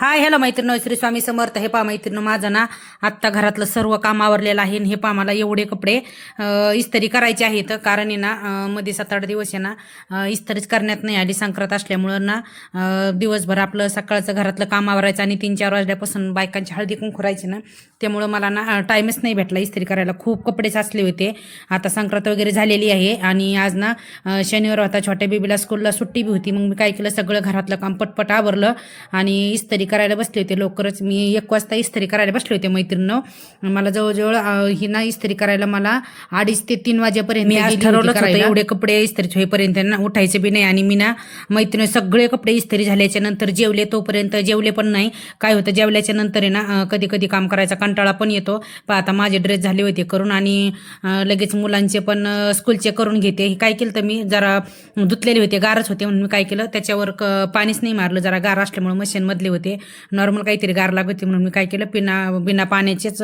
Hi hello मैत्रिणी श्री स्वामी समर्थ. हे पा मैत्रिणी माझं ना आत्ता घरातलं सर्व काम आवरलेलं आहे आणि हे पा मला एवढे कपडे इस्तरी इस्त्री करायचे आहेत. कारण आहे ना मध्ये सात आठ दिवस आहे ना इस्तरीच इस्त्रीच करण्यात नाही आली संक्रांत असल्यामुळं ना दिवसभर आपलं सकाळचं घरातलं काम आवरायचं आणि तीन चार वाजल्यापासून बायकांची हळदी कुंखुरायची ना त्यामुळं मला ना टाईमच नाही भेटला इस्त्री करायला. खूप कपडे साचले होते. आता संक्रांत वगैरे झालेली आहे आणि आज ना शनिवार होता छोट्या बेबीला स्कूलला सुट्टी बी होती. मग मी काय केलं सगळं घरातलं काम पटपट आवरलं आणि इस्त्री करायला बसले होते. लवकरच मी एक वाजता इस्त्री करायला बसले होते मैत्रिणीनं. मला जवळजवळ ही ना इस्त्री करायला मला अडीच ते तीन वाजेपर्यंत ठरवलं होतं एवढे कपडे इस्त्री होईपर्यंत त्यांना उठायचे बी नाही आणि मी ना मैत्रिणी सगळे कपडे इस्त्री झाल्याच्यानंतर जेवले तोपर्यंत जेवले पण नाही. काय होतं जेवल्याच्या नंतर आहे ना कधी कधी काम करायचा कंटाळा पण येतो. पण आता माझे ड्रेस झाले होते करून आणि लगेच मुलांचे पण स्कूलचे करून घेते. हे काय केलं तर मी जरा धुतलेले होते गारच होते म्हणून मी काय केलं त्याच्यावर पाणीच नाही मारलं. जरा गार असल्यामुळे मशीनमधले होते. नॉर्मल काहीतरी गार लागत होती म्हणून मी काय केलं बिना बिना पाण्याचेच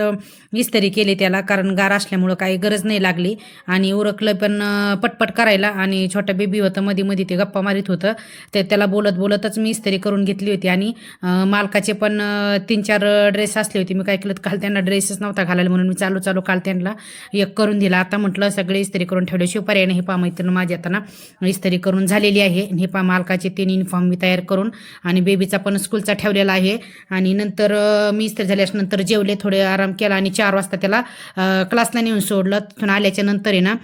इस्तरी इस्त्री केले त्याला कारण गार असल्यामुळं काही गरज नाही लागली. आणि उरकलं पण पटपट करायला आणि छोटा बेबी होतं मध्ये मध्ये ते गप्पा मारित होतं. ते त्याला बोलत बोलतच मी इस्त्री करून घेतली होती. आणि मालकाचे पण तीन चार ड्रेस असले होते. मी काय केलं काल त्यांना ड्रेसच नव्हता घालायला म्हणून मी चालू चालू काल त्यांना एक करून दिला. आता म्हटलं सगळे इस्त्री करून ठेवले. शिवपर्याने हे पा मैत्रीण माझ्या आता ना इस्त्री करून झालेली आहे. हे पा मालकाचे तीन युनिफॉर्म मी तयार करून आणि बेबीचा पण स्कूलचा लावलेला आहे. आणि नंतर मी इस्त्री झाल्यानंतर नंतर जेवले थोडे आराम केला आणि चार वाजता त्याला क्लासला नेऊन सोडलं. तिथून आल्याच्यानंतर आहे ना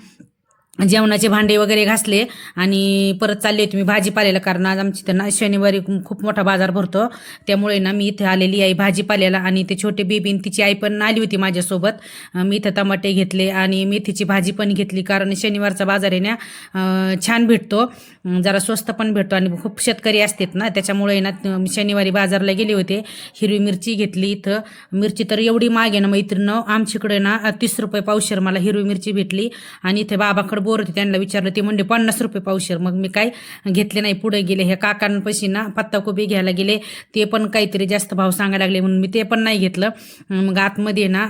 जेवणाचे भांडे वगैरे घासले आणि परत चालले होते. मी भाजीपाल्याला कारण आज आमची इथं ना शनिवारी खूप मोठा बाजार भरतो. त्यामुळे ना मी इथे आलेली आहे भाजीपाल्याला आणि ते छोटे बेबीन तिची आई पण आली होती माझ्यासोबत. मी इथं टमाटे घेतले आणि मेथीची भाजी पण घेतली कारण शनिवारचा बाजार आहे ना छान भेटतो. जरा स्वस्त पण भेटतो आणि खूप शेतकरी असतात ना त्याच्यामुळे ना शनिवारी बाजारला गेले होते. हिरवी मिरची घेतली इथं. मिरची तर एवढी मागे ना मैत्रिणं आमच्याकडे ना तीस रुपये पावशेर मला हिरवी मिरची भेटली आणि इथे बाबाकडे बोर होते त्यांना विचारलं ते म्हणजे पन्नास रुपये पावशेर. मग मी काय घेतले नाही पुढे गेले. ह्या काकांपाशी ना पत्ताकोबी घ्यायला गेले. ते पण काहीतरी जास्त भाव सांगायला लागले म्हणून मी ते पण नाही घेतलं. मग आतमध्ये ना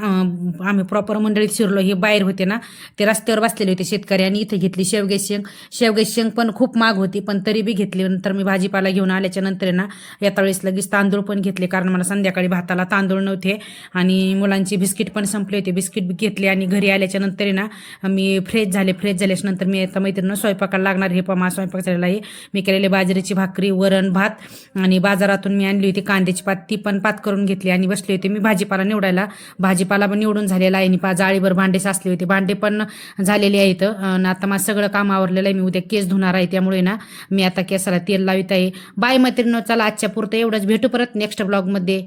आम्ही प्रॉपर मंडळीत शिरलो. हे बाहेर होते ना ते रस्त्यावर बसलेले होते शेतकरी आणि इथे घेतली शेवगे शेंग. शेवगे शेंग पण खूप माग होती पण तरी बी घेतली. नंतर मी भाजीपाला घेऊन आल्याच्यानंतर ना येता वेळेस लगेच तांदूळ पण घेतले कारण मला संध्याकाळी भाताला तांदूळ नव्हते. आणि मुलांची बिस्किट पण संपले होते. बिस्किट घेतले आणि घरी आल्याच्यानंतर ना मी फ्रेश झाले. फ्रेश झाल्याच्यानंतर मी आता मैत्रिणीनं स्वयंपाकाला लागणार हे पमा स्वयंपाक झालेला आहे मी केलेले बाजरीची भाकरी वरण भात आणि बाजारातून मी आणली होती कांद्याची पात. ती पण पात करून घेतली आणि बसली होती. मी भाजीपाला निवडायला. भाजीपाला पण निवडून झालेला आहे. आणि पा जाळीभर भांडे साचले होते. भांडे पण झालेले आहेत. आणि आता माझं सगळं काम आवरलेलं आहे. मी उद्या केस धुणार आहे. त्यामुळे ना मी आता केसाला तेल लावित आहे. बाय मैत्रिणी चला आजच्या पुरतं एवढंच. भेटू परत नेक्स्ट ब्लॉगमध्ये